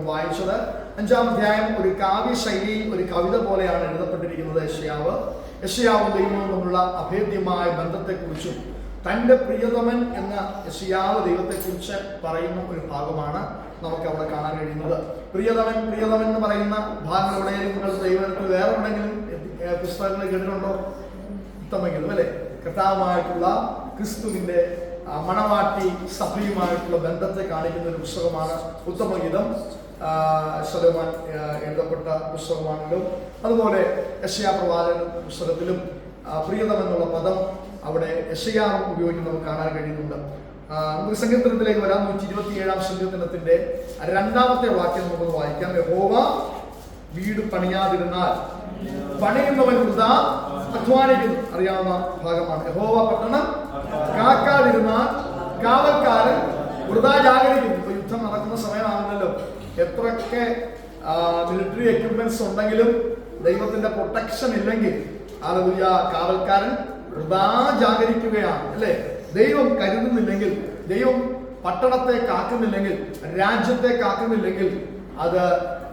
നമ്മൾ വായിച്ചത്. അഞ്ചാം അധ്യായം ഒരു കാവ്യ ശൈലിയിൽ ഒരു കവിത പോലെയാണ് എഴുതപ്പെട്ടിരിക്കുന്നത് യശയാവ് യശയാവും ദൈവവും തമ്മിലുള്ള അഭേദ്യമായ ബന്ധത്തെക്കുറിച്ചും തന്റെ പ്രിയതമൻ എന്ന യശയാവ് ദൈവത്തെക്കുറിച്ച് പറയുന്ന ഒരു ഭാഗമാണ് നമുക്ക് അവിടെ കാണാൻ കഴിയുന്നത്. പ്രിയതമൻ പ്രിയതമൻ എന്ന് പറയുന്ന ഭാഗം എവിടെയെങ്കിലും നിങ്ങൾ ദൈവത്തിൽ വേറെ ഏഹ്, പുസ്തകങ്ങൾ കേട്ടിട്ടുണ്ടോ? ഉത്തമെങ്കിലും അല്ലെ? കർത്താവുമായിട്ടുള്ള ക്രിസ്തുവിന്റെ ആ, മണവാട്ടി സഭയുമായിട്ടുള്ള ബന്ധത്തെ കാണിക്കുന്ന ഒരു പുസ്തകമാണ് ഉത്തമഗീതം. ആ, ശലോമാൻ എഴുതപ്പെട്ട പുസ്തകമാണല്ലോ അതുപോലെ യശയാ പ്രവാചക പുസ്തകത്തിലും പ്രിയതം എന്നുള്ള പദം അവിടെ യശയാ ഉപയോഗിക്കുന്നത് കാണാൻ കഴിയുന്നുണ്ട്. നമുക്ക് സങ്കീർത്തനത്തിലേക്ക് വരാം. നൂറ്റി ഇരുപത്തി ഏഴാം സങ്കീർത്തനത്തിന്റെ രണ്ടാമത്തെ വാക്യം നമുക്ക് വായിക്കാം. യഹോവ വീട് പണിയാതിരുന്നാൽ പണിയുന്നവൻ വൃതാ അധ്വാനിക്കും. അറിയാവുന്ന ഭാഗമാണ്. യഹോവ പട്ടണം കാക്കാതിരുന്നാൽ കാവൽക്കാരൻ വൃതാ ജാഗരിക്കും. ഇപ്പൊ യുദ്ധം നടക്കുന്ന സമയമാണല്ലോ. എത്രയൊക്കെ മിലിറ്ററി എക്യുപ്മെന്റ്സ് ഉണ്ടെങ്കിലും ദൈവത്തിന്റെ പ്രൊട്ടക്ഷൻ ഇല്ലെങ്കിൽ ആലതുയ കാവൽക്കാരൻ വൃതാ ജാഗരിക്കുകയാണ് അല്ലേ? ദൈവം കരുതുന്നില്ലെങ്കിൽ ദൈവം പട്ടണത്തെ കാക്കുന്നില്ലെങ്കിൽ രാജ്യത്തെ കാക്കുന്നില്ലെങ്കിൽ അത്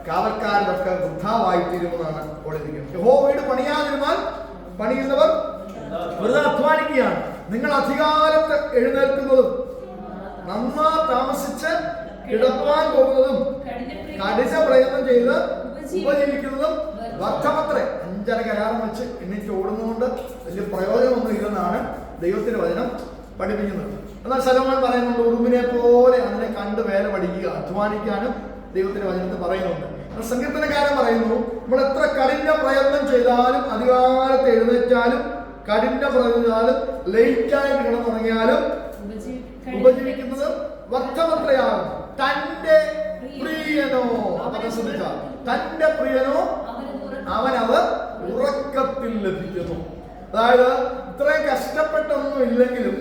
കാവൽക്കാരനൊക്കെ വൃദ്ധാവായി തീരുമെന്നാണ് ഓടിയിരിക്കുന്നത് യഹോവയുടെ പണിയാതിരുന്നാൽ പണിയുന്നവർ വെറുതെ അധ്വാനിക്കുകയാണ്. നിങ്ങൾ അധികാരത്തെ എഴുന്നേൽക്കുന്നതും നന്നാ താമസിച്ച് കിടപ്പാൻ പോകുന്നതും കഠിന പ്രയത്നം ചെയ്ത് ഉപജീവിക്കുന്നതും വ്യർത്ഥമത്രേ അഞ്ചര കരാറും വെച്ച് എണ്ണിച്ച് ഓടുന്നതുകൊണ്ട് വലിയ പ്രയോജനമൊന്നും ഇല്ലെന്നാണ് ദൈവത്തിന്റെ വചനം പഠിപ്പിക്കുന്നത്. എന്നാൽ സലോമൻ പറയുന്നുണ്ട് ഉറുമ്പിനെ പോലെ അതിനെ കണ്ട് വേല പഠിക്കുക അധ്വാനിക്കാനും ദൈവത്തിന്റെ വചനത്തിൽ പറയുന്നുണ്ട്. സങ്കീർത്തനക്കാരൻ പറയുന്നു നമ്മൾ എത്ര കഠിന പ്രയത്നം ചെയ്താലും അധികാരത്തെ എഴുന്നേറ്റാലും കഠിന പ്രയത്നം കിടന്നു കിടന്നുറങ്ങിയാലും ഉപജീവിക്കുന്നത് വ്യർത്ഥമത്രയാകും തന്റെ പ്രിയനോ തന്റെ പ്രിയനോ അവനവർ ഉറക്കത്തിൽ ലഭിക്കുന്നു. അതായത് ഇത്രയും കഷ്ടപ്പെട്ടൊന്നും ഇല്ലെങ്കിലും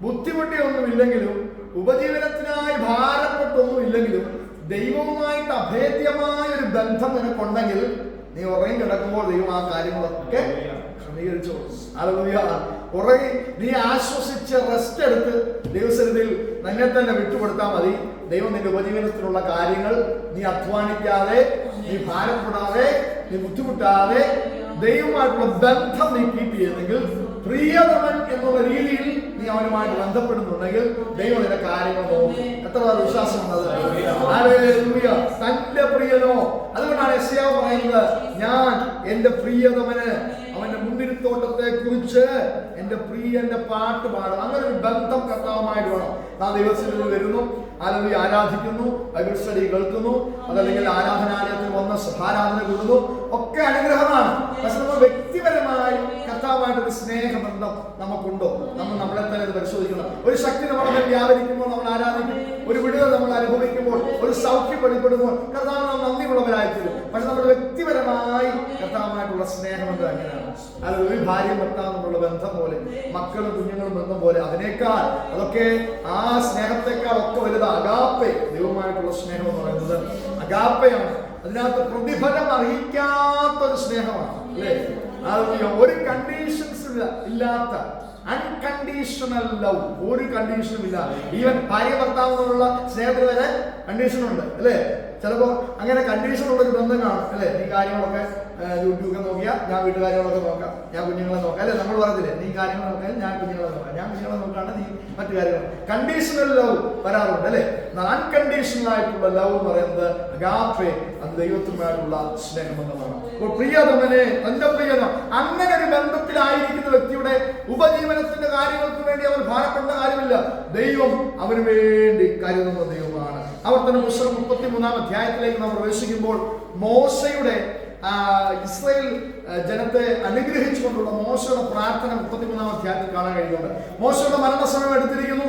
ബുദ്ധിമുട്ടിയൊന്നും ഇല്ലെങ്കിലും ഉപജീവനത്തിനായി ഭാരപ്പെട്ടൊന്നും ഇല്ലെങ്കിലും ദൈവവുമായിട്ട് അഭേദ്യമായ ഒരു ബന്ധം നിനക്കുണ്ടെങ്കിൽ നീ ഉറങ്ങി കിടക്കുമ്പോൾ ദൈവം ആ കാര്യങ്ങളൊക്കെ ക്രമീകരിച്ചു അലലുയ ഉറങ്ങി നീ ആശ്വസിച്ച് റെസ്റ്റ് എടുത്ത് ദൈവസന്നിധിയിൽ നിന്നെ തന്നെ വിട്ടുകൊടുത്താൽ മതി. ദൈവം നിന്റെ ഉപജീവനത്തിലുള്ള കാര്യങ്ങൾ നീ അധ്വാനിക്കാതെ നീ ഭാരപ്പെടാതെ നീ ബുദ്ധിമുട്ടാതെ ദൈവമായിട്ടുള്ള ബന്ധം നീ കീപ്പ് ചെയ്യുന്നെങ്കിൽ പ്രിയതമൻ എന്നുള്ള രീതിയിൽ നീ അവനുമായിട്ട് ബന്ധപ്പെടുന്നുണ്ടെങ്കിൽ ദൈവം നിന്റെ കാര്യങ്ങൾ നോക്കും. എത്ര വിശ്വാസം. തന്റെ പ്രിയനോ? അതുകൊണ്ടാണ് എസ്യാവ് പറയുന്നത് ഞാൻ എന്റെ പ്രിയതമന് അവന്റെ മുന്തിരിത്തോട്ടത്തെ കുറിച്ച് എന്റെ പ്രിയന്റെ പാട്ട് പാടും അങ്ങനെ ഒരു ബന്ധം കർത്താവുമായിട്ട് വേണം. നാം ദൈവത്തിൽ വരുന്നു. അല്ലെങ്കിൽ ആരാധിക്കുന്നു. ബൈബിൾ കേൾക്കുന്നു. അതല്ലെങ്കിൽ ആരാധനാലയത്തിൽ വന്ന് സഭാരാധന കൂടുന്നു ഒക്കെ അനുഗ്രഹമാണ്. പക്ഷെ നമ്മൾ വ്യക്തിപരമായി കർത്താവുമായിട്ട് ഒരു സ്നേഹബന്ധം നമുക്കുണ്ടോ? നമ്മൾ നമ്മളെ തന്നെ പരിശോധിക്കണം. ഒരു ശക്തി നമ്മളെ വ്യാപരിക്കുമ്പോൾ നമ്മൾ ആരാധിക്കും. ഒരു വിടുതൽ നമ്മൾ അനുഭവിക്കുമ്പോൾ ഒരു സൗഖ്യം വെളിപ്പെടുമ്പോൾ കർത്താവ് നാം നന്ദിയുള്ളവരായിത്തീരും. പക്ഷെ നമ്മുടെ വ്യക്തിപരമായി കർത്താവുമായിട്ടുള്ള സ്നേഹബന്ധം എങ്ങനെയാണ് അത് ഒരു ഭാര്യ ഭർത്താവ് ബന്ധം പോലെ മക്കളും കുഞ്ഞുങ്ങളും ബന്ധം പോലെ അതിനേക്കാൾ അതൊക്കെ ആ സ്നേഹത്തെക്കാൾ ഒക്കെ വലുത് അഗാപ്പെ ദൈവമായിട്ടുള്ള സ്നേഹം എന്ന് പറയുന്നത് അഗാപ്പയാണ്. അതിനകത്ത് പ്രതിഫലം അർഹിക്കാത്തൊരു സ്നേഹമാണ്. അല്ലേ? ഒരു കണ്ടീഷൻസ് ഇല്ലാത്ത. അൺകണ്ടീഷണൽ ലവ് ഒരു കണ്ടീഷനും ഇല്ല. ഈവൻ ഭാര്യ ഭർത്താവിനോടുള്ള സ്നേഹത്തിന് വരെ കണ്ടീഷൻ ഉണ്ട് അല്ലേ? ചിലപ്പോൾ അങ്ങനെ കണ്ടീഷൻ ഉള്ള ഒരു ബന്ധം കാണും അല്ലേ? നീ കാര്യങ്ങളൊക്കെ യൂട്യൂബൊക്കെ നോക്കിയാൽ ഞാൻ വീട്ടുകാര്യങ്ങളൊക്കെ നോക്കാം ഞാൻ കുഞ്ഞുങ്ങളെ നോക്കാം അല്ലേ? നമ്മൾ പറഞ്ഞില്ലേ നീ കാര്യങ്ങൾ നോക്കാൻ ഞാൻ കുഞ്ഞുങ്ങളെ നോക്കാം ഞാൻ കുഞ്ഞുങ്ങളെ നോക്കാണ് നീ മറ്റു കാര്യങ്ങൾ. കണ്ടീഷണൽ ലവ് വരാറുണ്ട് അല്ലേ? അൺകണ്ടീഷണൽ ആയിട്ടുള്ള ലവ് എന്ന് പറയുന്നത് ദൈവത്തിനായിട്ടുള്ള സ്നേഹബന്ധമാണ്. പ്രിയതമനെ തന്റെ പ്രിയത അങ്ങനെ ഒരു ബന്ധത്തിലായിരിക്കുന്ന വ്യക്തിയുടെ ഉപജീവനത്തിന്റെ കാര്യങ്ങൾക്ക് വേണ്ടി അവർ ഭാരപ്പെടേണ്ട കാര്യമില്ല. ദൈവം അവന് വേണ്ടി കരുതുന്ന ദൈവമാണ്. അവർ തന്നെ മുസ്ലിം മുപ്പത്തി മൂന്നാം അധ്യായത്തിലേക്ക് നാം പ്രവേശിക്കുമ്പോൾ മോശയുടെ ഇസ്രയേൽ ജനത്തെ അനുഗ്രഹിച്ചുകൊണ്ടുള്ള മോശയുടെ പ്രാർത്ഥന മുപ്പത്തിമൂന്നാം അധ്യായത്തിൽ കാണാൻ കഴിയുന്നുണ്ട്. മോശയുടെ മരണസമയം എടുത്തിരിക്കുന്നു.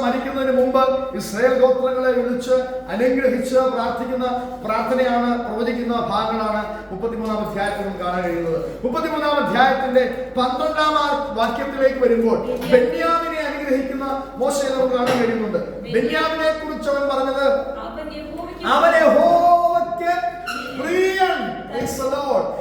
മരിക്കുന്നതിന് മുമ്പ് ഇസ്രയേൽ ഗോത്രങ്ങളെ വിളിച്ച് അനുഗ്രഹിച്ച് പ്രാർത്ഥിക്കുന്ന പ്രാർത്ഥനയാണ് പ്രവചിക്കുന്ന ഭാഗങ്ങളാണ് മുപ്പത്തിമൂന്നാം അധ്യായത്തിൽ നമുക്ക് കാണാൻ കഴിയുന്നത് മുപ്പത്തിമൂന്നാം അധ്യായത്തിന്റെ പന്ത്രണ്ടാം വാക്യത്തിലേക്ക് വരുമ്പോൾ ബെന്യാമിനെ അനുഗ്രഹിക്കുന്ന മോശയെ നമുക്ക് കാണാൻ കഴിയുന്നുണ്ട് ബെന്യാമിനെ കുറിച്ച് അവൻ പറഞ്ഞത് അവനെ ഹോവയ്ക്ക്.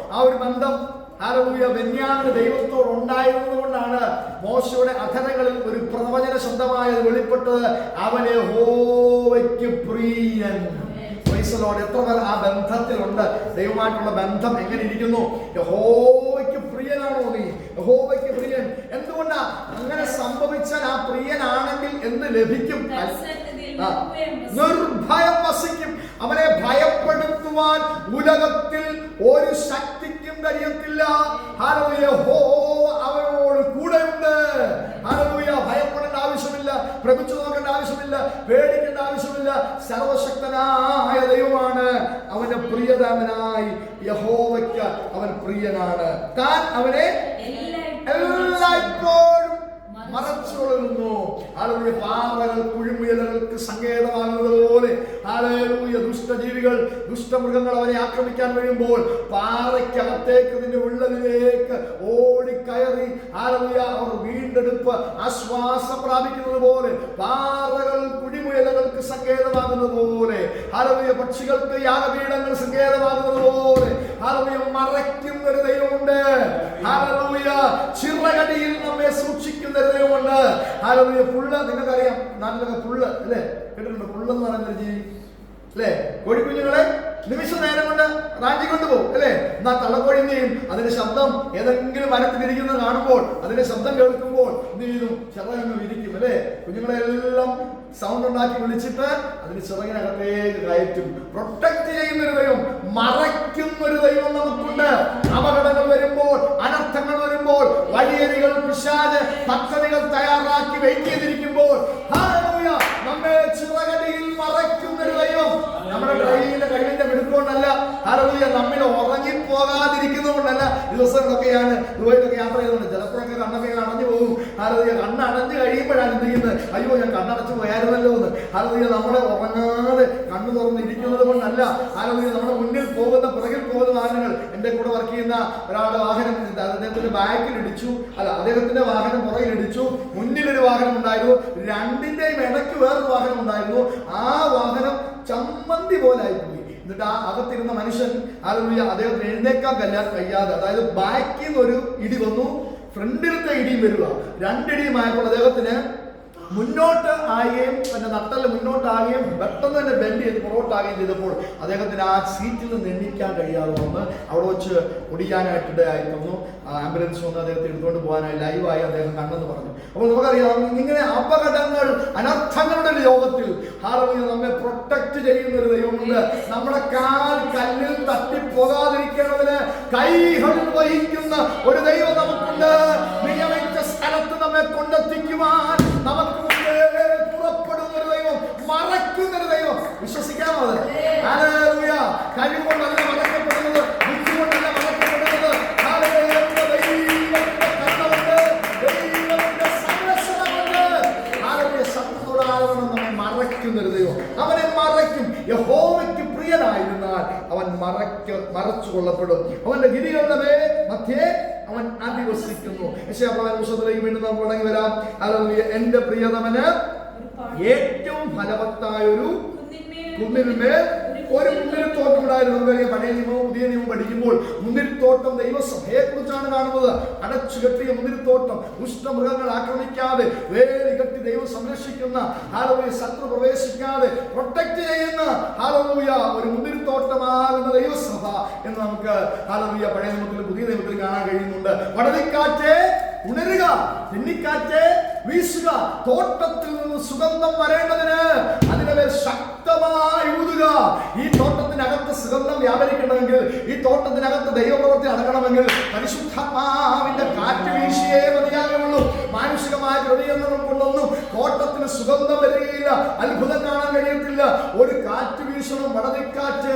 ആ ഒരു ബന്ധം ഹല്ലേലൂയ. ബെന്യാമിന് ദൈവത്തോട് ഉണ്ടായിരുന്നത് കൊണ്ടാണ് മോശയുടെ അധരങ്ങളിൽ ഒരു പ്രവചന ശബ്ദമായത് വെളിപ്പെട്ടത്. അവനെ ഹോവയ്ക്ക് പ്രിയൻ. പ്രൈസലോട് എത്ര പേർ ആ ബന്ധത്തിലുണ്ട്? ദൈവമായിട്ടുള്ള ബന്ധം എങ്ങനെ ഇരിക്കുന്നു? യഹോവയ്ക്ക് പ്രിയനാണോ നീ? യഹോവയ്ക്ക് പ്രിയൻ. എന്തുകൊണ്ടാ? അങ്ങനെ സംഭവിച്ചാൽ ആ പ്രിയനാണെങ്കിൽ എന്ത് ലഭിക്കും? നിർഭയം വസിക്കും. അവനെ ഭയപ്പെടുത്തുവാൻ ഉലകത്തിൽ ഒരു ശക്തിക്കും യഹോവ അവനോട് കൂടെയുണ്ട്. ഭയപ്പെടേണ്ട ആവശ്യമില്ല. പ്രമിച്ചു നോക്കേണ്ട ആവശ്യമില്ല. പേടിക്കേണ്ട ആവശ്യമില്ല. സർവശക്തനായ ദൈവമാണ് അവന്റെ പ്രിയതമനായി യഹോവയ്ക്ക് അവൻ പ്രിയനാണ്. താൻ അവനെ എല്ലായ്പ്പോഴും മറച്ചുകൊള്ളുന്നു. ആളുകളുടെ പാവകൾ കുഴിമുയലുകൾക്ക് ആളുകളൂയ ദുഷ്ടജീവികൾ ദുഷ്ടമൃഗങ്ങൾ അവനെ ആക്രമിക്കാൻ വരുമ്പോൾ പാറയ്ക്കകത്തേക്ക് നിന്റെ ഉള്ളതിലേക്ക് ഓടിക്കയറി ആളുയ അവർ വീണ്ടെടുപ്പ് ആശ്വാസം പ്രാപിക്കുന്നത് പോലെ പാറകൾ കുടിമുയലകൾക്ക് സങ്കേതമാകുന്നത് പോലെ ആളുയ പക്ഷികൾക്ക് യാഗപീഠങ്ങൾ സങ്കേതമാകുന്നത് പോലെ ആളുയ മറയ്ക്കുന്ന ഒരു ദൈവമുണ്ട്. ചിറകടിയിൽ നമ്മെ സൂക്ഷിക്കുന്ന ദൈവമുണ്ട്. ഹാലലൂയ പുള്ള നിങ്ങൾക്കറിയാം നല്ല പുള്ള അല്ലേ? കേട്ടിട്ടുണ്ട്? പുള്ളെന്ന് പറയുന്ന ഒരു ജീവി അല്ലേ? കോഴിക്കുഞ്ഞുങ്ങളെ നിമിഷ നേരം കൊണ്ട് റാഞ്ചി കൊണ്ടുപോകും അല്ലേ? എന്നാ തള്ളക്കോഴി അതിന്റെ ശബ്ദം ഏതെങ്കിലും മരത്തിലിരിക്കുന്നത് കാണുമ്പോൾ അതിന്റെ ശബ്ദം കേൾക്കുമ്പോൾ എന്ത് ചെയ്യുന്നു ചിറകങ്ങ് വിരിക്കും കുഞ്ഞുങ്ങളെ എല്ലാം സൗണ്ട് ഉണ്ടാക്കി വിളിച്ചിട്ട് അതിന് ചിറകിനകത്തേക്ക് കയറ്റും. പ്രൊട്ടക്ട് ചെയ്യുന്ന ഒരു ദൈവം മറയ്ക്കുന്ന ഒരു ദൈവം നമുക്കുണ്ട്. അപകടങ്ങൾ വരുമ്പോൾ അനർത്ഥങ്ങൾ വരുമ്പോൾ വഴിയരികൾ പിശാജ് പദ്ധതികൾ തയ്യാറാക്കി വെയിറ്റ് ചെയ്തിരിക്കുമ്പോൾ നമ്മെ ചിറകടിയിൽ മറയ്ക്കുന്ന ഒരു ദൈവം നമ്മുടെ കയ്യിലെ കഴിവിന്റെ വെടുക്കൊണ്ടല്ല ആരോഗ്യ നമ്മിൽ ഉറങ്ങി പോകാതിരിക്കുന്നതുകൊണ്ടല്ല ദിവസങ്ങളൊക്കെയാണ് ദുബായിലൊക്കെ യാത്ര ചെയ്തുകൊണ്ട്. ചിലപ്പോഴൊക്കെ കണ്ണൊക്കെ അടഞ്ഞു പോകും. ആരോഗ്യ കണ്ണ് അടഞ്ഞു കഴിയുമ്പോഴാണ് എന്ത് ചെയ്യുന്നത്? അയ്യോ ഞാൻ കണ്ണടച്ചു പോയായിരുന്നല്ലോ എന്ന്. ആരോഗ്യ നമ്മളെ ഉറങ്ങാതെ കണ്ണു തുറന്നിരിക്കുന്നത് കൊണ്ടല്ല. ആരോഗ്യ നമ്മുടെ മുന്നിൽ പോകുന്ന പുറകിൽ പോകുന്ന വാഹനങ്ങൾ എന്റെ കൂടെ വർക്ക് ചെയ്യുന്ന ഒരാളുടെ വാഹനം അദ്ദേഹത്തിന്റെ ബാക്കിൽ ഇടിച്ചു. അല്ല അദ്ദേഹത്തിന്റെ വാഹനം പുറകിൽ ഇടിച്ചു. മുന്നിൽ ഒരു വാഹനം ഉണ്ടായിരുന്നു. രണ്ടിന്റെയും ഇടയ്ക്ക് വേറൊരു വാഹനം ഉണ്ടായിരുന്നു. ആ വാഹനം ചമ്മന്തി പോലെ ആയിപ്പോയി. എന്നിട്ട് ആ അകത്തിരുന്ന മനുഷ്യൻ ആലുമിയ അദ്ദേഹത്തിന് എഴുന്നേക്കാൻ കല്ലാൻ കഴിയാതെ അതായത് ബാക്കിൽ നിന്ന് ഒരു ഇടി വന്നു. ഫ്രണ്ടിലത്തെ ഇടിയും വരിക. രണ്ടിടിയും ആയപ്പോൾ അദ്ദേഹത്തിന് മുന്നോട്ട് ആകുകയും തന്റെ നട്ടൽ മുന്നോട്ടാകുകയും പെട്ടെന്ന് തന്നെ ബെൻഡ് ചെയ്ത് പുറകോട്ടാകുകയും ചെയ്തപ്പോൾ അദ്ദേഹത്തിന് ആ സീറ്റിൽ നിന്ന് എണ്ണിക്കാൻ കഴിയാതെ വന്ന് അവിടെ വെച്ച് ഒടിയാനായിട്ട് ഇടയായി തോന്നുന്നു ആംബുലൻസ് വന്ന് അദ്ദേഹത്തെ എടുത്തുകൊണ്ട് പോകാനായി ലൈവായി അദ്ദേഹം കണ്ടെന്ന് പറഞ്ഞു. അപ്പോൾ നമുക്കറിയാം ഇങ്ങനെ അപകടങ്ങൾ അനർത്ഥങ്ങളുടെ യോഗത്തിൽ ഹാറവിയ നമ്മെ പ്രൊട്ടക്ട് ചെയ്യുന്ന ഒരു ദൈവമുണ്ട്. നമ്മുടെ കാൽ കല്ലിൽ തട്ടിപ്പോകാതിരിക്കേണ്ടതിന് കൈകളിൽ വഹിക്കുന്ന ഒരു ദൈവം നമുക്കുണ്ട്. സ്ഥലത്ത് നമ്മെ കൊണ്ടെത്തിക്കുവാൻ നമുക്ക് പുറപ്പെടുന്നൊരു ദൈവം മറക്കുന്നൊരു ദൈവം. വിശ്വസിക്കാമോ. കഴിവുകൊണ്ടല്ല മറക്കപ്പെടുന്നത് ബുദ്ധിമുട്ടല്ല മറക്കപ്പെടുന്നത്. അവനെ മറയ്ക്കും. യഹോവയ്ക്ക് പ്രിയനായിരുന്നാൽ അവൻ മറയ്ക്ക മറച്ചു കൊള്ളപ്പെടും അവന്റെ ഗിരികളുടെ മധ്യേ യശയാപ്രവാചക പുസ്തകത്തിലേക്ക് വീണ്ടും നമുക്ക് മടങ്ങി വരാം ഹല്ലേലൂയ. എന്റെ പ്രിയതമന് ഏറ്റവും ഫലവത്തായ ഒരു കുന്നിന്മേൽ ഒരു മുന്തിരിത്തോട്ടം ഉണ്ടായിരുന്നു നമുക്കറിയാം പഴയ നിയമവും പുതിയ നിയമവും പഠിക്കുമ്പോൾ മുന്തിരിത്തോട്ടം ദൈവസഭയെ കുറിച്ചാണ് കാണുന്നത്. അടച്ചു കെട്ടിയ മുന്തിരിത്തോട്ടം ഉഷ്ണമൃഗങ്ങൾ ആക്രമിക്കാതെ വേറെ കെട്ടി ദൈവം സംരക്ഷിക്കുന്ന ഹാലോയ ശത്രു പ്രവേശിക്കാതെ പ്രൊട്ടക്ട് ചെയ്യുന്ന ഹാലോയ ഒരു മുന്തിരിത്തോട്ടമാകുന്ന ദൈവസഭ എന്ന് നമുക്ക് ഹാലോയ പഴയ നിയമത്തിലും പുതിയ നിയമത്തിലും കാണാൻ കഴിയുന്നുണ്ട്. വടതിക്കാറ്റേ ഉണരുക തെന്നിക്കാറ്റ് വീശുക. തോട്ടത്തിൽ നിന്ന് സുഗന്ധം വരേണ്ടതിന് അതിനെ ശക്തമായി ഊതുക. ഈ തോട്ടത്തിനകത്ത് സുഗന്ധം വ്യാപരിക്കണമെങ്കിൽ ഈ തോട്ടത്തിനകത്ത് ദൈവപ്രവൃത്തി നടക്കണമെങ്കിൽ പരിശുദ്ധാത്മാവിന്റെ കാറ്റ് വീശിയേ മതിയാകുള്ളൂ. മാനുഷികമായ ക്രമീകരണങ്ങൾ കൊണ്ടൊന്നും തോട്ടത്തിന് സുഗന്ധം വരികയില്ല. അത്ഭുതം കാണാൻ കഴിയത്തില്ല. ഒരു കാറ്റ് വീശണം വടതിക്കാറ്റ്.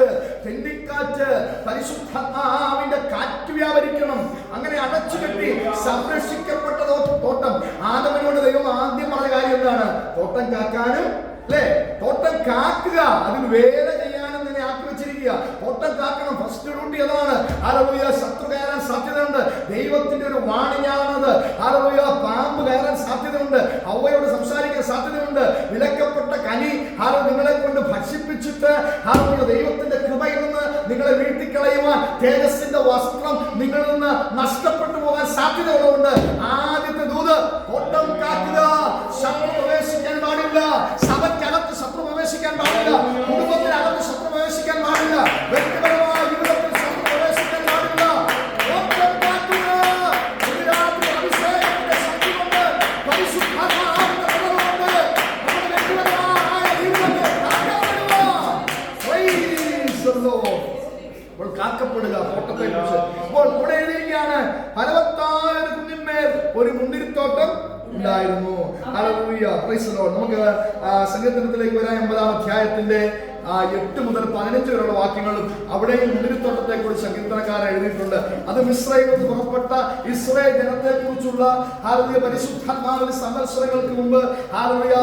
തെന്നിക്കാറ്റ് പരിശുദ്ധാത്മാവിന്റെ കാറ്റ് വ്യാപരിക്കണം. അങ്ങനെ അടച്ചുകെട്ടി സംരക്ഷിക്കപ്പെട്ട തോ- തോട്ടം. ആദമനോട് ദൈവം ആദ്യം പറഞ്ഞ കാര്യം എന്താണ്? തോട്ടം കാക്കാനും അല്ലേ? തോട്ടം കാക്കുക. അതിന് വേല ചെയ്യാനും നിന്നെ ആക്കി വെച്ചിരിക്കുക. തോട്ടം കാക്കണം. ഫസ്റ്റ് ഡ്യൂട്ടി അതാണ്. ആരോഗ്യ ശത്രു കയറാൻ സാധ്യതയുണ്ട്. ദൈവത്തിന്റെ ഒരു വാണിയാണത് ആരോഗ്യ പാമ്പ് കയറാൻ സാധ്യതയുണ്ട്. അവയോട് സംസാരിക്കാൻ സാധ്യതയുണ്ട്. വിലക്കപ്പെട്ട കനി ആരോ നിങ്ങളെ കൊണ്ട് ഭക്ഷിപ്പിച്ചിട്ട് ആരോഗ്യ ദൈവത്തിന്റെ നിങ്ങളെ വീഴ്ത്തിക്കളയുവാൻ തേജസ്സിന്റെ വസ്ത്രം നിങ്ങളിൽ നിന്ന് നഷ്ടപ്പെട്ടു പോകാൻ സാധ്യതകളുണ്ട് ആദ്യത്തെ ദൂത് തോട്ടം കാക്കുക ശത്രു പ്രവേശിക്കാൻ പാടില്ല. സഭയ്ക്കകത്ത് ശത്രു പ്രവേശിക്കാൻ പാടില്ല. ആ എട്ട് മുതൽ പതിനഞ്ച് വരെയുള്ള വാക്യങ്ങളും അവിടെയും മുന്തിരിത്തോട്ടത്തെ കുറിച്ച് സങ്കീർത്തനക്കാരൻ എഴുതിയിട്ടുണ്ട്. അത് മിശ്രയിൽ നിന്ന് പുറപ്പെട്ട ഇസ്രായേൽ ജനത്തെ കുറിച്ചുള്ള ഹാരതീയ പരിശുദ്ധാത്മാവിന്റെ സന്ദർശനങ്ങൾക്ക് മുമ്പ് ഹാരതീയ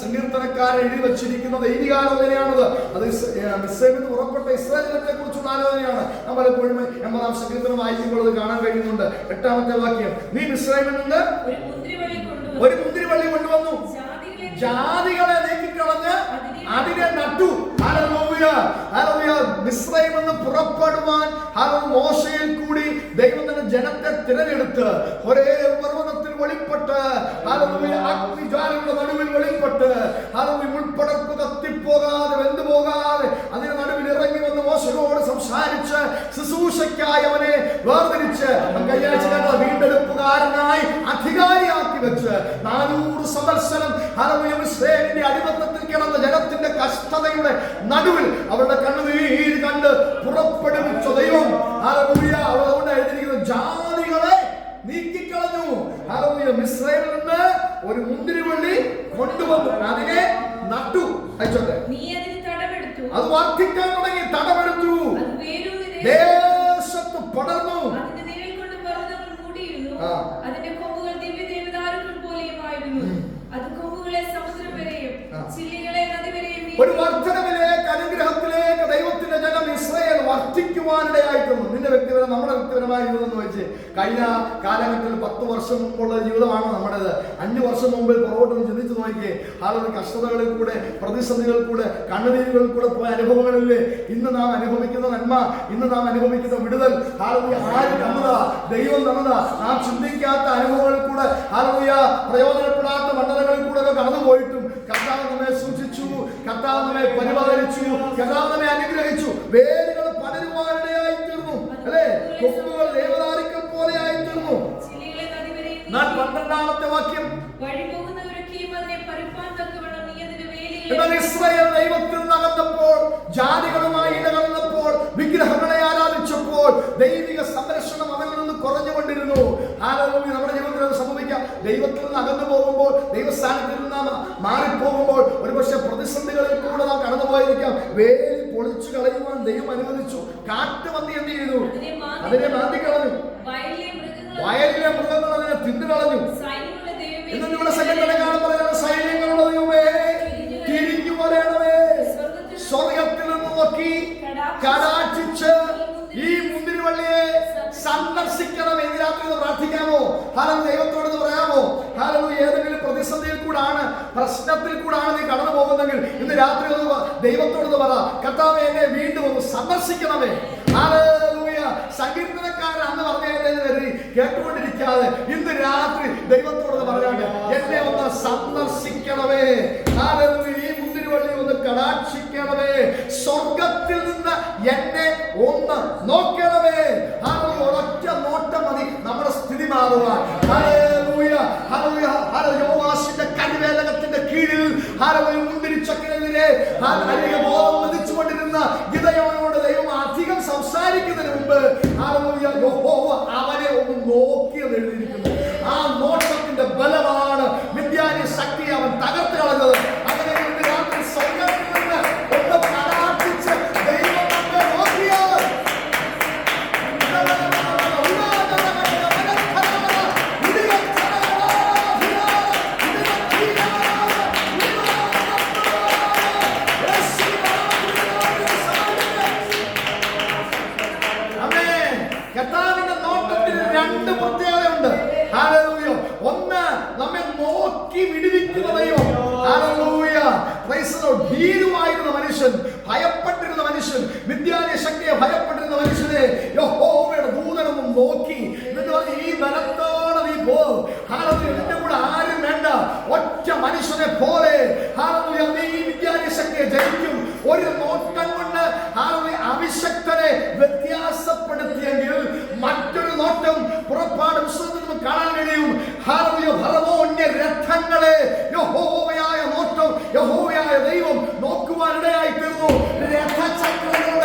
സങ്കീർത്തനക്കാരൻ എഴുതി വച്ചിരിക്കുന്ന ദൈവികാലോചനയാണത് അത് മിശ്രയിൽ നിന്ന് പുറപ്പെട്ട ഇസ്രായേൽ ജനത്തെ കുറിച്ചുള്ള ആലോചനയാണ്. നാം പലപ്പോഴും എൺപതാം സങ്കീർത്തനം വായിക്കുമ്പോൾ അത് കാണാൻ കഴിയുന്നുണ്ട്. എട്ടാമത്തെ വാക്യം നീ മിസ്രൈമിൽ നിന്ന് ഒരു മുന്തിരി വള്ളി കൊണ്ടുവന്നു. ജാതികളെ നീക്കിക്കളഞ്ഞ് അതിനെ നട്ടു. മിസ്രൈമിൽ നിന്ന് പുറപ്പെടുവാൻ മോശയിൽ കൂടി ദൈവം തന്നെ ജനത്തെ തിരഞ്ഞെടുത്ത് ഒരേ പർവതത്തിൽ വെളിപ്പെട്ട് അഗ്നിജ്വാലയുടെ നടുവിൽ വെളിപ്പെട്ട് ഹല്ലേലൂയ ഉൾപ്പടർപ്പ് കത്തിപ്പോകാതെ വെന്തു പോകാതെ അതിന് നടുവിൽ ഇറങ്ങി വന്ന് മോശയോട് സംസാരിച്ച് ശുശ്രൂഷയ്ക്കായി അവനെ വേർതിരിച്ച് വീണ്ടെടുപ്പുകാരനായി അധികാരിയാക്കി വെച്ച് നാനൂറ് സംവത്സരം ഹല്ലേലൂയ മിസ്രൈമിന്റെ അടിമത്തത്തിൽ കിടന്ന ജനത്തിന്റെ കഷ്ടതയുടെ നടുവിൽ അവരുടെ കണ്ണുനീര് വർദ്ധിക്കുവാനിടയായിട്ടുണ്ട് നിന്റെ വ്യക്തിപരം നമ്മുടെ വ്യക്തിപരമായ ജീവിതം എന്ന് വെച്ച് കഴിഞ്ഞ കാലഘട്ടത്തിൽ പത്ത് വർഷം മുമ്പുള്ള ജീവിതമാണ് നമ്മുടേത്? അഞ്ചു വർഷം മുമ്പ് പുറകോട്ട് ഒന്ന് ചിന്തിച്ചു നോക്കിയേ. ആളുകൾ കഷ്ടതകളിൽ കൂടെ പ്രതിസന്ധികളിൽ കൂടെ കണ്ണുനീരുകളിൽ കൂടെ പോയ അനുഭവങ്ങളില്ലേ ഇന്ന് നാം അനുഭവിക്കുന്ന നന്മ ഇന്ന് നാം അനുഭവിക്കുന്ന വിടുതൽ ആളുകൾ ആര് തന്നതാ? ദൈവം തന്നതാ. നാം ചിന്തിക്കാത്ത അനുഭവങ്ങളിൽ കൂടെ ആളുകൾ പ്രയോജനപ്പെടാത്ത മണ്ഡലങ്ങളിൽ കൂടെ ഒക്കെ കടന്നുപോയിട്ടും കർത്താവ് നമ്മെ സൂക്ഷിച്ചു കർത്താവ് നമ്മെ പരിപാലിച്ചു കർത്താവ് നമ്മെ അനുഗ്രഹിച്ചു. തീർന്നു അല്ലേ കൊമ്പുകൾ ദേവതാരിക്കൾ പോലെ ആയി തീർന്നു എന്നാൽ. പന്ത്രണ്ടാമത്തെ വാക്യം എന്നാൽ ഇസ്രായേൽ ദൈവത്തിൽ നകന്നപ്പോൾ ജാതികളുമായി ഇടകലർന്നപ്പോൾ വിഗ്രഹങ്ങളെ ആരാധിച്ചപ്പോൾ ദൈവിക സംരക്ഷണം അവരിൽ നിന്ന് കുറഞ്ഞുകൊണ്ടിരുന്നു. ആരാധന നമ്മുടെ ജീവിതത്തിൽ അത് സംഭവിക്കാം. ദൈവത്തിൽ നിന്ന് അകന്നു പോകുമ്പോൾ ദൈവസ്ഥാനത്തിൽ നിന്ന് മാറിപ്പോകുമ്പോൾ ഒരുപക്ഷെ പ്രതിസന്ധികളിൽ കൂടെ നാം കടന്നുപോയിരിക്കാം. വേലി പൊളിച്ചു കളയുവാൻ ദൈവം അനുവദിച്ചു. കാട്ടുപന്നി എന്ത് ചെയ്തു? അതിനെ മാന്തി കളഞ്ഞു. വയലിലെ മൃഗങ്ങൾ അതിനെ തിന്നു കളഞ്ഞു. ഇന്ന് നിങ്ങളുടെ സംഘടന സൈന്യങ്ങളുടെ ദൈവമേ തിരിഞ്ഞു വരണമേ. സ്വർഗത്തിൽ നിന്ന് നോക്കി കടാക്ഷിച്ച് സന്ദർശിക്കണം എന്ന് രാത്രി ഒന്ന് പ്രാർത്ഥിക്കാമോ? ഹാലം ദൈവത്തോട് പറയാമോ? ഹലോ ഏതെങ്കിലും പ്രതിസന്ധിയിൽ കൂടാണ് പ്രശ്നത്തിൽ കൂടാണ് നീ കടന്നു പോകുന്നെങ്കിൽ ഇന്ന് രാത്രി ഒന്ന് ദൈവത്തോട് പറ കർത്താവെ എന്നെ വീണ്ടും ഒന്ന് സന്ദർശിക്കണമേ. സങ്കീർത്തനക്കാരൻ അന്ന് പറഞ്ഞതിന് കേട്ടുകൊണ്ടിരിക്കാതെ ഇന്ന് രാത്രി ദൈവത്തോട് പറഞ്ഞാണ്ട് എന്നെ ഒന്ന് സന്ദർശിക്കണമേ. ഹാലൂയ ഈ മുന്തിരിവള്ളി ഒന്ന് കടാക്ഷിക്കണമേ സ്വർഗത്തിൽ നിന്ന് എന്നെ ഒന്ന് നോക്കണമേ. ഹാലൂയ ഒരൊറ്റ നോട്ടം മതി നമ്മുടെ സ്ഥിതി മാറുവാൻ. കരിവേലകത്തിന്റെ കീഴിൽ ഹല്ലേലൂയ മുന്തിരിച്ചക്കിനെതിരെ ബോധം വധിച്ചുകൊണ്ടിരുന്ന ഗിതയോനോട് ദൈവം അധികം സംസാരിക്കുന്നതിന് മുമ്പ് അവനെ ഒന്ന് നോക്കിയത് എഴുതിയിരിക്കുന്നു. ആ നോട്ടത്തിന്റെ ബലമാണ്. മിഥ്യാനി ശക്തി അവൻ തകർത്ത് നോട്ടം പുറപ്പാട് പുസ്തകത്തിൽ നമുക്ക് കാണാൻ കഴിയും. ഹാലൂയ രഥങ്ങളെ യഹോവയായ നോട്ടം യഹോവയായ ദൈവം നോക്കുവാനിടയായി തീർന്നു. രഥചക്രങ്ങളുടെ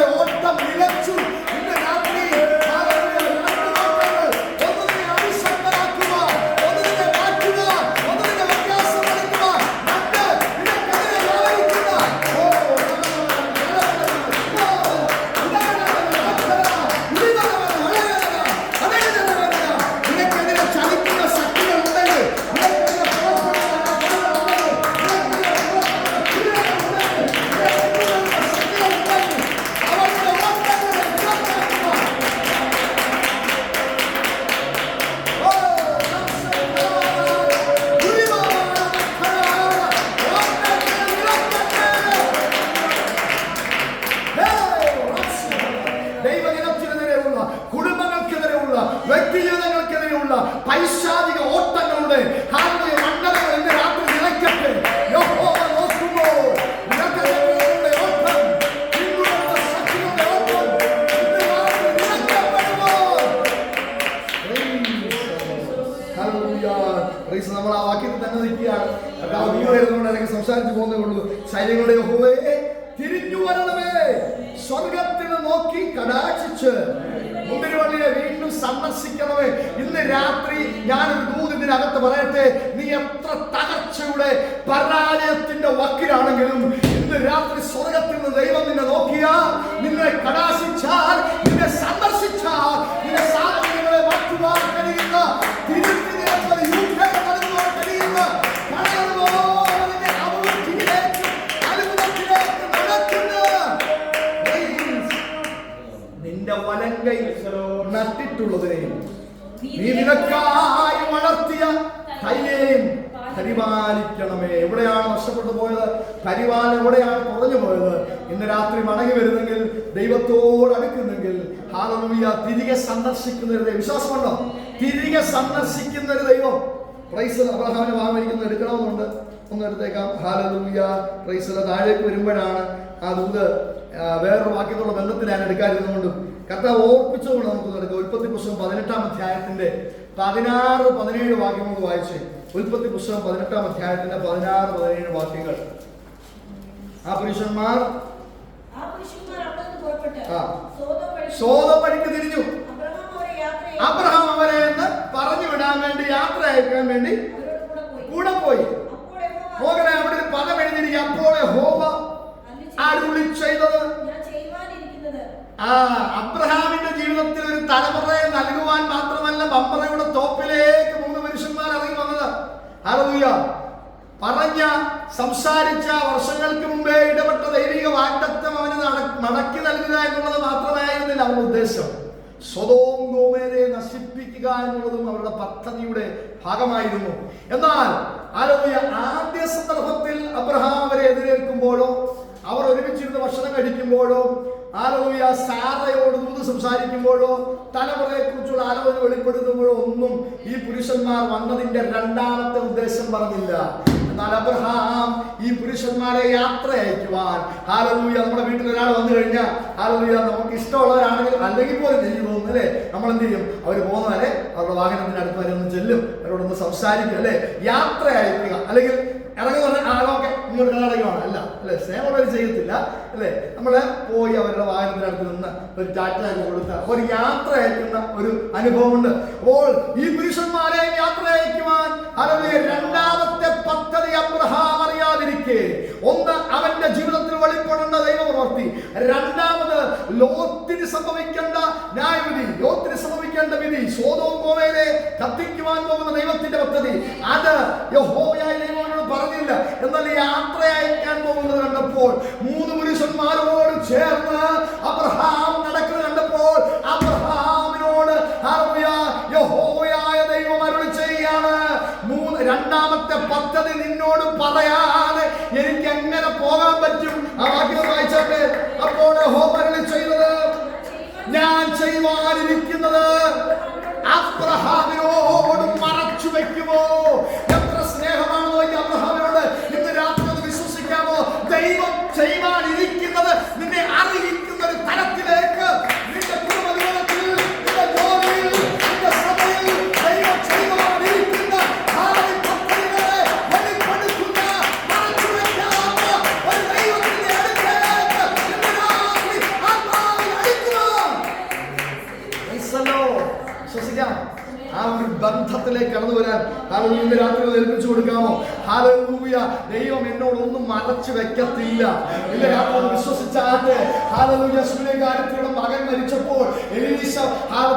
പരിപാലനം എവിടെയാണ് കുറഞ്ഞു പോയത്. ഇന്ന് രാത്രി മടങ്ങി വരുന്നെങ്കിൽ ദൈവത്തോട് അടുക്കുന്നെങ്കിൽ ഹാലലൂയ തിരികെ സന്ദർശിക്കുന്ന ഒരു ദൈവം. വിശ്വാസമുണ്ടോ? തിരികെ സന്ദർശിക്കുന്ന ഒരു ദൈവം. പ്രൈസ് അബ്രഹാമിന് വാങ്ങിയിരിക്കുന്നത് എടുക്കണമെന്നുണ്ട്. ഒന്ന് എടുത്തേക്കാം. ഹാലലൂയ പ്രൈസ് താഴേക്ക് വരുമ്പോഴാണ് ആ ദൂത് വേറൊരു വാക്യത്തോടെ ബന്ധത്തിൽ ഞാൻ എടുക്കാതിരുന്നുകൊണ്ടും കർത്താവ് ഓർപ്പിച്ചുകൊണ്ട് നമുക്ക് നടക്കുക ഉൽപ്പത്തി പുസ്തകം പതിനെട്ടാം അധ്യായത്തിന്റെ പതിനാറ് പതിനേഴ് വാക്യങ്ങൾ വായിച്ചേ ഉൽപ്പത്തി പുസ്തകം പതിനെട്ടാം അധ്യായത്തിന്റെ പതിനാറ് പതിനേഴ് വാക്യങ്ങൾ. ആ പുരുഷന്മാർ? ആ പുരുഷന്മാർ അവിടെ നിന്ന് പുറപ്പെട്ട് ആ. സോദോം വഴി സോതം വഴിക്ക് തിരിഞ്ഞു. അബ്രഹാം അവരെ എന്ന് പറഞ്ഞു വിടാൻ വേണ്ടി യാത്ര അയക്കാൻ വേണ്ടി കൂടെ പോയി. മോകനെ അവിടെ ഒരു പദം എഴുതിയിരിക്കുക അപ്പോൾ ഹോമ അരുളി ചെയ്തത്. ആ അബ്രഹാമിന്റെ ജീവിതത്തിൽ ഒരു തലമുറയെ നൽകുവാൻ മാത്രമല്ല ബമ്പറയുടെ തോപ്പിലേക്ക് മൂന്ന് പുരുഷന്മാർ ഇറങ്ങി വന്നത്. അറിയ പറഞ്ഞ സംസാരിച്ച വർഷങ്ങൾക്ക് മുമ്പേ ഇടപെട്ട ദൈവിക വാഗ്ദത്വം അവന് മടക്കി നൽകുക എന്നുള്ളത് മാത്രമായിരുന്നില്ല അവരുടെ ഉദ്ദേശം. സ്വതവും ഗോമേരെ നശിപ്പിക്കുക എന്നുള്ളതും അവരുടെ പദ്ധതിയുടെ ഭാഗമായിരുന്നു. എന്നാൽ ആലോചിയ ആദ്യ സന്ദർഭത്തിൽ അബ്രഹാം അവരെ എതിരേൽക്കുമ്പോഴോ അവർ ഒരുമിച്ചിരുന്ന് ഭക്ഷണം കഴിക്കുമ്പോഴോ ആലോചിയ സാറയോട് ദൂത് സംസാരിക്കുമ്പോഴോ തലമുറയെക്കുറിച്ചുള്ള ആലോചന വെളിപ്പെടുത്തുമ്പോഴോ ഒന്നും ഈ പുരുഷന്മാർ വന്നതിന്റെ രണ്ടാമത്തെ ഉദ്ദേശം പറഞ്ഞില്ല. എന്നാൽ അബ്രഹാം ഈ പുരുഷന്മാരെ യാത്ര അയക്കുവാൻ ഹാലലൂയ നമ്മുടെ വീട്ടിൽ ഒരാൾ വന്നു കഴിഞ്ഞാൽ ഹാലലൂയ നമുക്ക് ഇഷ്ടമുള്ളവരാണെങ്കിൽ അല്ലെങ്കിൽ പോലും എനിക്ക് തോന്നുന്നു നമ്മൾ എന്ത് ചെയ്യും അവർ പോകുന്നവരെ അവരുടെ വാഹനത്തിന് അടുത്ത് വരെ ഒന്ന് ചെല്ലും. അവരോടൊന്ന് സംസാരിക്കും അല്ലേ? യാത്ര അയക്കുക അല്ലെങ്കിൽ ഇറങ്ങി പറഞ്ഞാൽ ആ ഓക്കെ നിങ്ങൾ കർണാടകമാണ് അല്ല അല്ലെ? സ്നേഹം അവർ ചെയ്യത്തില്ല അല്ലെ? നമ്മൾ പോയി അവരുടെ വാഹനത്തിനടുത്ത് നിന്ന് ഒരു ടാറ്റാക്കി കൊടുത്ത ഒരു യാത്ര അയക്കുന്ന ഒരു അനുഭവമുണ്ട്. അപ്പോൾ ഈ പുരുഷന്മാരെ യാത്ര അയക്കുവാൻ അവരുടെ രണ്ടാമത്തെ പദ്ധതി അബ്രഹാം അറിയാതിരിക്കെ. ഒന്ന് അവന്റെ ജീവിതത്തിൽ വെളിപ്പെടേണ്ട ദൈവപ്രവർത്തി രണ്ടാമത് ലോത്തിന് സംഭവിക്കേണ്ട ന്യായവിധി ലോത്തിന് സംഭവിക്കേണ്ട വിധി. സ്വതവും ഗോവയിലെ കത്തിക്കുവാൻ പോകുന്ന ദൈവത്തിന്റെ പദ്ധതി. അത് യഹോവയായ ദൈവങ്ങളോട് പറഞ്ഞില്ല. എന്നാൽ യാത്ര അയക്കാൻ പോകുന്നത് കണ്ടപ്പോൾ മൂന്ന് പുരുഷന്മാരോട് ചേർന്ന് അബ്രഹാം നടക്കുന്നത് കണ്ടപ്പോൾ അബ്രഹാമിനോട് ദൈവം അരുളി ചെയ്യാണ്. മൂന്ന് രണ്ടാമത്തെ പദ്ധതി നിന്നോട് പറയാതെ എനിക്ക് എങ്ങനെ പോകാൻ പറ്റും? ആ വാക്യം വായിച്ചോട്ടെ. അപ്പോൾ ചെയ്തത് ഞാൻ ചെയ്യുവാനിരിക്കുന്നത് അബ്രഹാമിനോട് മറച്ചു വെക്കുമോ? കടന്നു വരാൻ. ഹാലൂയ രാത്രി ഒന്ന് ഏൽപ്പിച്ചു കൊടുക്കാമോ? ഹാലൂയ ദൈവം എന്നോടൊന്നും മറച്ചു വെക്കത്തില്ല. ഇല്ല രാത്രി ഒന്ന് വിശ്വസിച്ചാട്ടെ ഹാലൂയ സൂര്യകാരത്തിയുടെ മകൻ മരിച്ചപ്പോൾ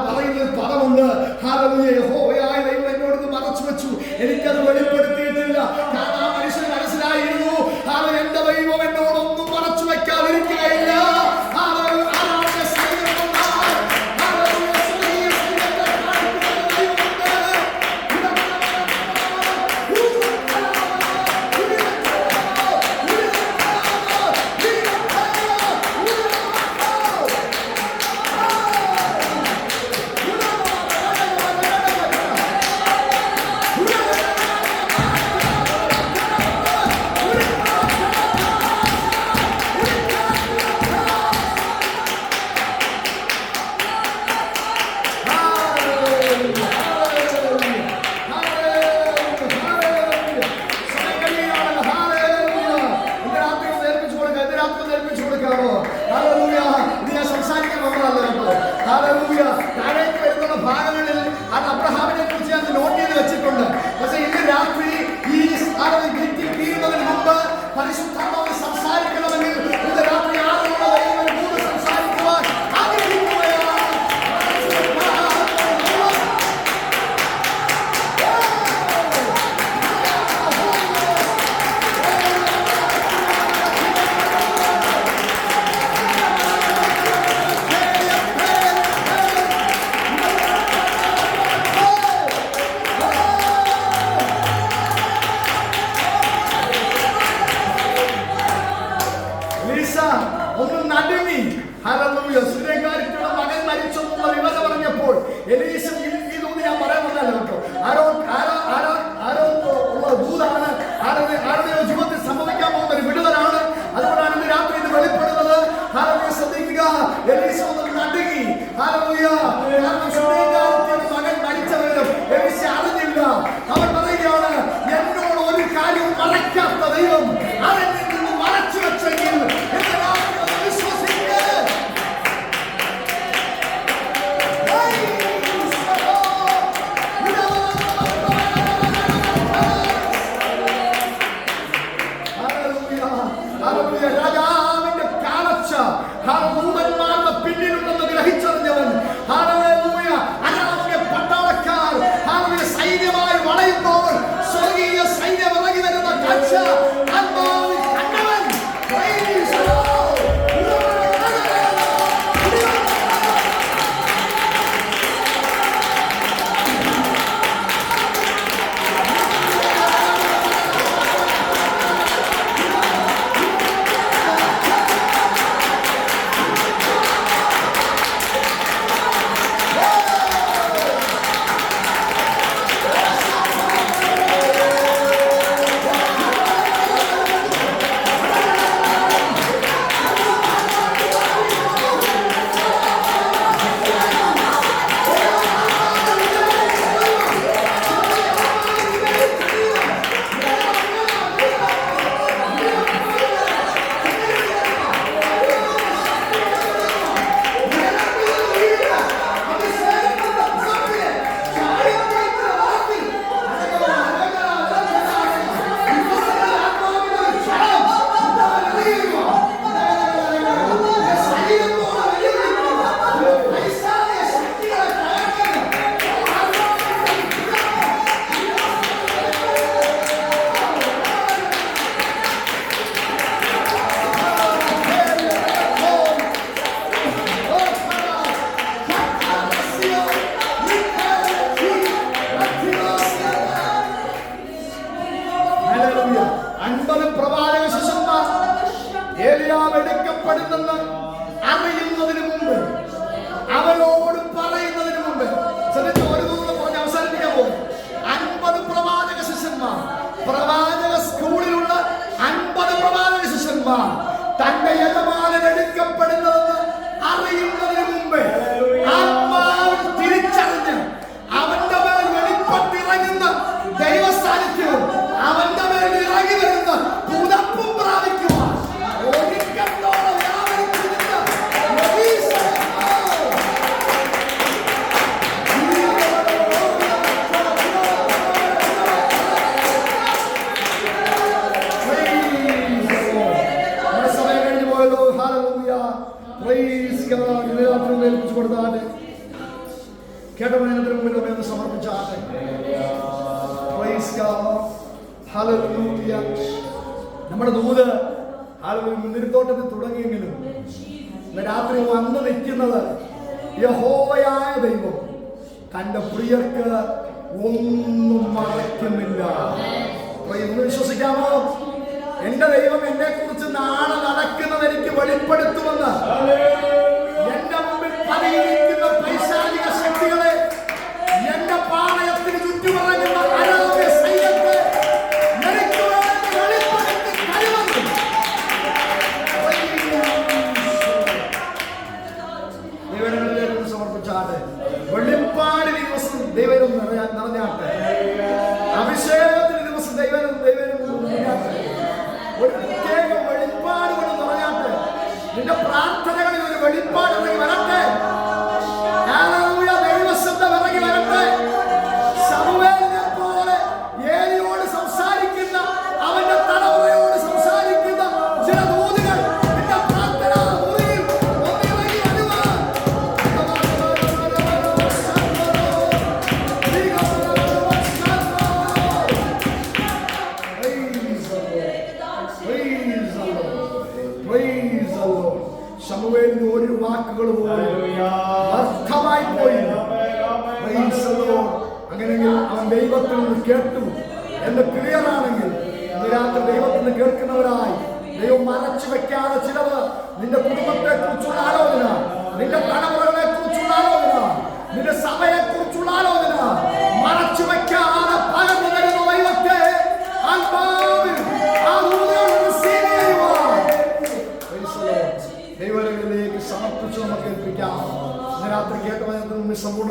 പറയുന്ന ഒരു പദമുണ്ട്. ഹാലൂയ യഹോവയായ ദൈവം എന്നോട് മറച്ചു വെച്ചു. എനിക്കത് വെളിപ്പെടുത്തിയിട്ടില്ല നമ്മുടെ ദൂത് ആളുകൾ മുന്തിരിത്തോട്ടത്തിൽ തുടങ്ങിയെങ്കിലും രാത്രി വന്ന് നിൽക്കുന്നത് യഹോവയായ ദൈവം. തന്റെ പ്രിയർക്ക് ഒന്നും മറയ്ക്കുന്നില്ല. ഇന്ന് വിശ്വസിക്കാമോ? എന്റെ ദൈവം എന്നെ കുറിച്ച് നാളെ നടക്കുന്നത് എനിക്ക് വെളിപ്പെടുത്തുമെന്ന് എന്റെ മുമ്പിൽ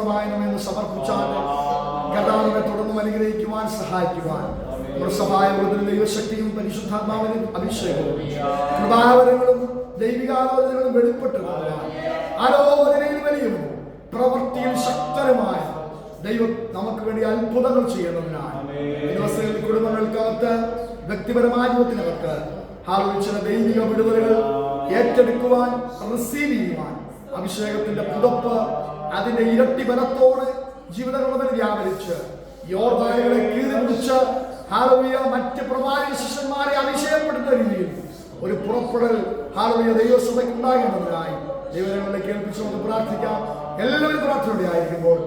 നിന്ന് എന്ന് സമർപ്പിച്ചാൽ കർത്താവിനെ തുടർന്നും അനുഗ്രഹിക്കുവാൻ സഹായിക്കുവാൻ. നമ്മുടെ സഹായമുള്ളതിന് ദൈവശക്തിയും പരിശുദ്ധാത്മാവിനും അഭിഷേകവും കൃപാവരങ്ങളും ദൈവികാലോചനകളും വെളിപ്പെട്ട് ആലോചനയിൽ വലിയും പ്രവൃത്തിയിൽ ശക്തരുമായ ദൈവം നമുക്ക് വേണ്ടി അത്ഭുതങ്ങൾ ചെയ്യുന്നതിനാണ് കുടുംബങ്ങൾക്കകത്ത് വ്യക്തിപരമായ ജീവിതത്തിനകത്ത് ആലോചിച്ച ദൈവിക വിടുതലുകൾ ഏറ്റെടുക്കുവാൻ റിസീവ് ചെയ്യുവാൻ അഭിഷേകത്തിന്റെ പുതപ്പ് അതിന്റെ ഇരട്ടി ബലത്തോട് ജീവിതങ്ങളിൽ വ്യാപരിച്ച് യോർദാനുകളെ കീറി പിടിച്ച് ഹാലവിയ മറ്റ് പ്രവാചക ശിഷ്യന്മാരെ അഭിഷേകപ്പെടുന്ന രീതിയിൽ ഒരു പുറപ്പെടൽ ഹാലവിയ ദൈവസഭയ്ക്ക് ഉണ്ടാകേണ്ടതിനായി ദൈവങ്ങളെ കേൾപ്പിച്ചുകൊണ്ട് പ്രാർത്ഥിക്കാം. എല്ലാവരും പ്രാർത്ഥനയോടെ ആയിരിക്കുമ്പോൾ